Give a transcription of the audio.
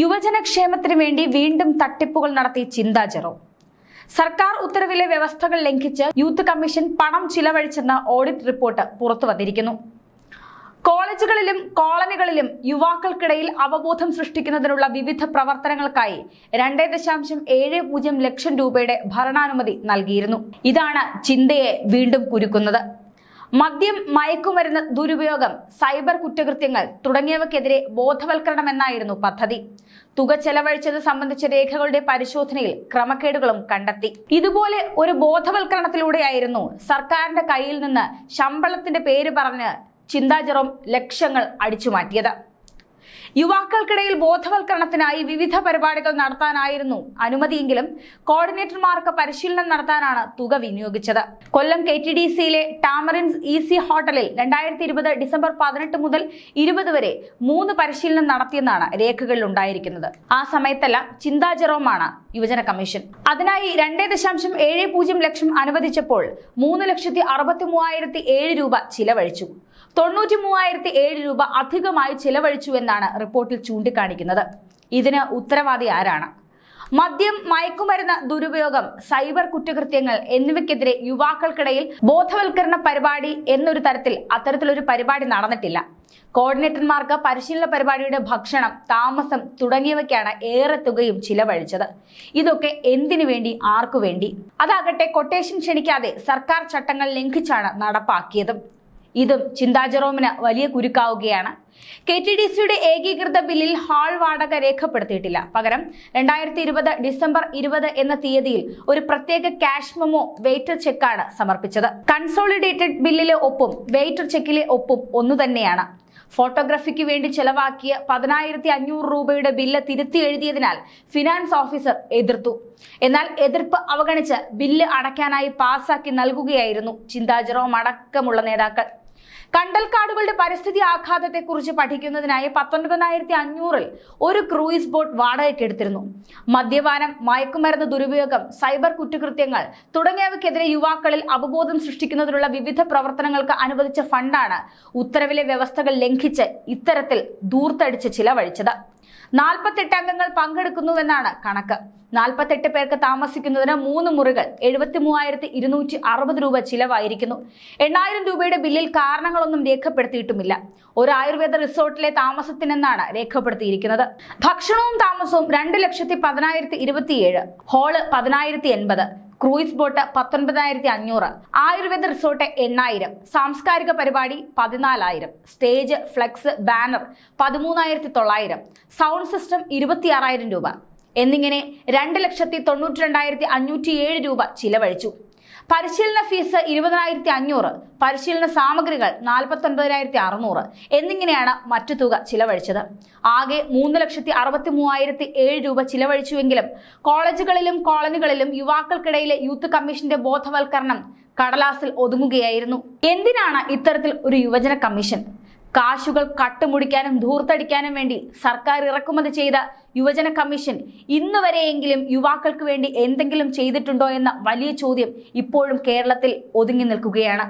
യുവജനക്ഷേമത്തിന് വേണ്ടി വീണ്ടും തട്ടിപ്പുകൾ നടത്തി ചിന്താ സർക്കാർ ഉത്തരവിലെ വ്യവസ്ഥകൾ ലംഘിച്ച് യൂത്ത് കമ്മീഷൻ പണം ചിലവഴിച്ചെന്ന ഓഡിറ്റ് റിപ്പോർട്ട് പുറത്തുവന്നിരിക്കുന്നു കോളേജുകളിലും കോളനികളിലും യുവാക്കൾക്കിടയിൽ അവബോധം സൃഷ്ടിക്കുന്നതിനുള്ള വിവിധ പ്രവർത്തനങ്ങൾക്കായി രണ്ടേ ദശാംശം ഏഴ് പൂജ്യം ലക്ഷം രൂപയുടെ ഭരണാനുമതി നൽകിയിരുന്നു. ഇതാണ് ചിന്തയെ വീണ്ടും കുരുക്കുന്നത്. മദ്യം മയക്കുമരുന്ന് ദുരുപയോഗം സൈബർ കുറ്റകൃത്യങ്ങൾ തുടങ്ങിയവക്കെതിരെ ബോധവൽക്കരണം എന്നായിരുന്നു പദ്ധതി. തുക ചെലവഴിച്ചത് സംബന്ധിച്ച രേഖകളുടെ പരിശോധനയിൽ ക്രമക്കേടുകളും കണ്ടെത്തി. ഇതുപോലെ ഒരു ബോധവൽക്കരണത്തിലൂടെയായിരുന്നു സർക്കാരിന്റെ കയ്യിൽ നിന്ന് ശമ്പളത്തിന്റെ പേര് പറഞ്ഞ് ചിന്താ ജെറോം ലക്ഷങ്ങൾ അടിച്ചുമാറ്റിയത്. യുവാക്കൾക്കിടയിൽ ബോധവൽക്കരണത്തിനായി വിവിധ പരിപാടികൾ നടത്താനായിരുന്നു അനുമതിയെങ്കിലും കോർഡിനേറ്റർമാർക്ക് പരിശീലനം നടത്താനാണ് തുക വിനിയോഗിച്ചത്. കൊല്ലം കെ ടി ഡി സിയിലെ ടാമറിൻസ് ഈസി ഹോട്ടലിൽ രണ്ടായിരത്തി ഇരുപത് ഡിസംബർ പതിനെട്ട് മുതൽ ഇരുപത് വരെ മൂന്ന് പരിശീലനം നടത്തിയെന്നാണ് രേഖകളിൽ ഉണ്ടായിരിക്കുന്നത്. ആ സമയത്തെല്ലാം ചിന്താ ജെറോമാണ് യുവജന കമ്മീഷൻ. അതിനായി രണ്ടേ ദശാംശം ഏഴ് പൂജ്യം ലക്ഷം അനുവദിച്ചപ്പോൾ മൂന്ന് ലക്ഷത്തി അറുപത്തി മൂവായിരത്തി ഏഴ് രൂപ ചിലവഴിച്ചു. തൊണ്ണൂറ്റി മൂവായിരത്തി ഏഴ് രൂപ അധികമായി ചിലവഴിച്ചുവെന്നാണ് റിപ്പോർട്ടിൽ ചൂണ്ടിക്കാണിക്കുന്നത്. ഇതിന് ഉത്തരവാദി ആരാണ്? മദ്യം മയക്കുമരുന്ന് ദുരുപയോഗം സൈബർ കുറ്റകൃത്യങ്ങൾ എന്നിവയ്ക്കെതിരെ യുവാക്കൾക്കിടയിൽ ബോധവൽക്കരണ പരിപാടി എന്നൊരു തരത്തിൽ അത്തരത്തിലൊരു പരിപാടി നടന്നിട്ടില്ല. കോർഡിനേറ്റർമാർക്ക് പരിശീലന പരിപാടിയുടെ ഭക്ഷണം താമസം തുടങ്ങിയവയ്ക്കാണ് ഏറെ തുകയും ചിലവഴിച്ചത്. ഇതൊക്കെ എന്തിനു വേണ്ടി ആർക്കു വേണ്ടി? അതാകട്ടെ കൊട്ടേഷൻ ക്ഷണിക്കാതെ സർക്കാർ ചട്ടങ്ങൾ ലംഘിച്ചാണ് നടപ്പാക്കിയതും. ഇതും ചിന്താ ജെറോമിന് വലിയ കുരുക്കാവുകയാണ്. കെ ടി ഡി സിയുടെ ഏകീകൃത ബില്ലിൽ ഹാൾ വാടക രേഖപ്പെടുത്തിയിട്ടില്ല. പകരം രണ്ടായിരത്തി ഇരുപത് ഡിസംബർ ഇരുപത് എന്ന തീയതിയിൽ ഒരു പ്രത്യേക ക്യാഷ് മെമ്മോ വെയിറ്റർ ചെക്കാണ് സമർപ്പിച്ചത്. കൺസോളിഡേറ്റഡ് ബില്ലിലെ ഒപ്പും വെയ്റ്റർ ചെക്കിലെ ഒപ്പും ഒന്നു തന്നെയാണ് ഫോട്ടോഗ്രാഫിക്ക് വേണ്ടി ചെലവാക്കിയ പതിനായിരത്തി അഞ്ഞൂറ് രൂപയുടെ ബില്ല് തിരുത്തി എഴുതിയതിനാൽ ഫിനാൻസ് ഓഫീസർ എതിർത്തു. എന്നാൽ എതിർപ്പ് അവഗണിച്ച് ബില്ല് അടയ്ക്കാനായി പാസാക്കി നൽകുകയായിരുന്നു ചിന്താ ജെറോം അടക്കമുള്ള നേതാക്കൾ. കണ്ടൽക്കാടുകളുടെ പരിസ്ഥിതി ആഘാതത്തെക്കുറിച്ച് പഠിക്കുന്നതിനായി പത്തൊൻപതിനായിരത്തി അഞ്ഞൂറിൽ ഒരു ക്രൂയിസ് ബോട്ട് വാടകയ്ക്ക് എടുത്തിരുന്നു. മദ്യപാനം മയക്കുമരുന്ന് ദുരുപയോഗം സൈബർ കുറ്റകൃത്യങ്ങൾ തുടങ്ങിയവയ്ക്കെതിരെ യുവാക്കളിൽ അവബോധം സൃഷ്ടിക്കുന്നതിനുള്ള വിവിധ പ്രവർത്തനങ്ങൾക്ക് അനുവദിച്ച ഫണ്ടാണ് ഉത്തരവിലെ വ്യവസ്ഥകൾ ലംഘിച്ച് ഇത്തരത്തിൽ ദൂർത്തടിച്ച് ചിലവഴിച്ചത്. നാൽപ്പത്തെട്ട് അംഗങ്ങൾ പങ്കെടുക്കുന്നുവെന്നാണ് കണക്ക്. നാൽപ്പത്തെട്ട് പേർക്ക് താമസിക്കുന്നതിന് മൂന്ന് മുറികൾ എഴുപത്തി മൂവായിരത്തി ഇരുന്നൂറ്റി അറുപത് രൂപ ചിലവായിരിക്കുന്നു. എണ്ണായിരം രൂപയുടെ ബില്ലിൽ കാരണങ്ങളൊന്നും രേഖപ്പെടുത്തിയിട്ടുമില്ല. ഒരു ആയുർവേദ റിസോർട്ടിലെ താമസത്തിനെന്നാണ് രേഖപ്പെടുത്തിയിരിക്കുന്നത്. ഭക്ഷണവും താമസവും രണ്ട് ലക്ഷത്തി പതിനായിരത്തി ഇരുപത്തിയേഴ് ഹോൾ പതിനായിരത്തി എൺപത് ക്രൂയിസ് ബോട്ട് പത്തൊൻപതിനായിരത്തി അഞ്ഞൂറ് ആയുർവേദ റിസോർട്ട് എണ്ണായിരം സാംസ്കാരിക പരിപാടി പതിനാലായിരം സ്റ്റേജ് ഫ്ലെക്സ് ബാനർ പതിമൂന്നായിരത്തി തൊള്ളായിരം സൗണ്ട് സിസ്റ്റം ഇരുപത്തിയാറായിരം രൂപ. എന്നിങ്ങനെ രണ്ട് ലക്ഷത്തി തൊണ്ണൂറ്റി രണ്ടായിരത്തി അഞ്ഞൂറ്റി ഏഴ് രൂപ ചിലവഴിച്ചു. പരിശീലന ഫീസ് ഇരുപതിനായിരത്തി അഞ്ഞൂറ് പരിശീലന സാമഗ്രികൾ നാൽപ്പത്തി ഒൻപതിനായിരത്തി അറുന്നൂറ് എന്നിങ്ങനെയാണ് മറ്റു തുക ചിലവഴിച്ചത്. ആകെ മൂന്ന് ലക്ഷത്തി അറുപത്തി മൂവായിരത്തി ഏഴ് രൂപ ചിലവഴിച്ചുവെങ്കിലും കോളേജുകളിലും കോളനികളിലും യുവാക്കൾക്കിടയിലെ യൂത്ത് കമ്മീഷന്റെ ബോധവൽക്കരണം കടലാസിൽ ഒതുങ്ങുകയായിരുന്നു. എന്തിനാണ് ഇത്തരത്തിൽ ഒരു യുവജന കമ്മീഷൻ? കാശുകൾ കട്ടുമുടിക്കാനും ധൂർത്തടിക്കാനും വേണ്ടി സർക്കാർ ഇറക്കുമതി ചെയ്ത യുവജന കമ്മീഷൻ ഇന്ന് വരെയെങ്കിലും യുവാക്കൾക്ക് വേണ്ടി എന്തെങ്കിലും ചെയ്തിട്ടുണ്ടോ എന്ന വലിയ ചോദ്യം ഇപ്പോഴും കേരളത്തിൽ ഒതുങ്ങി നിൽക്കുകയാണ്.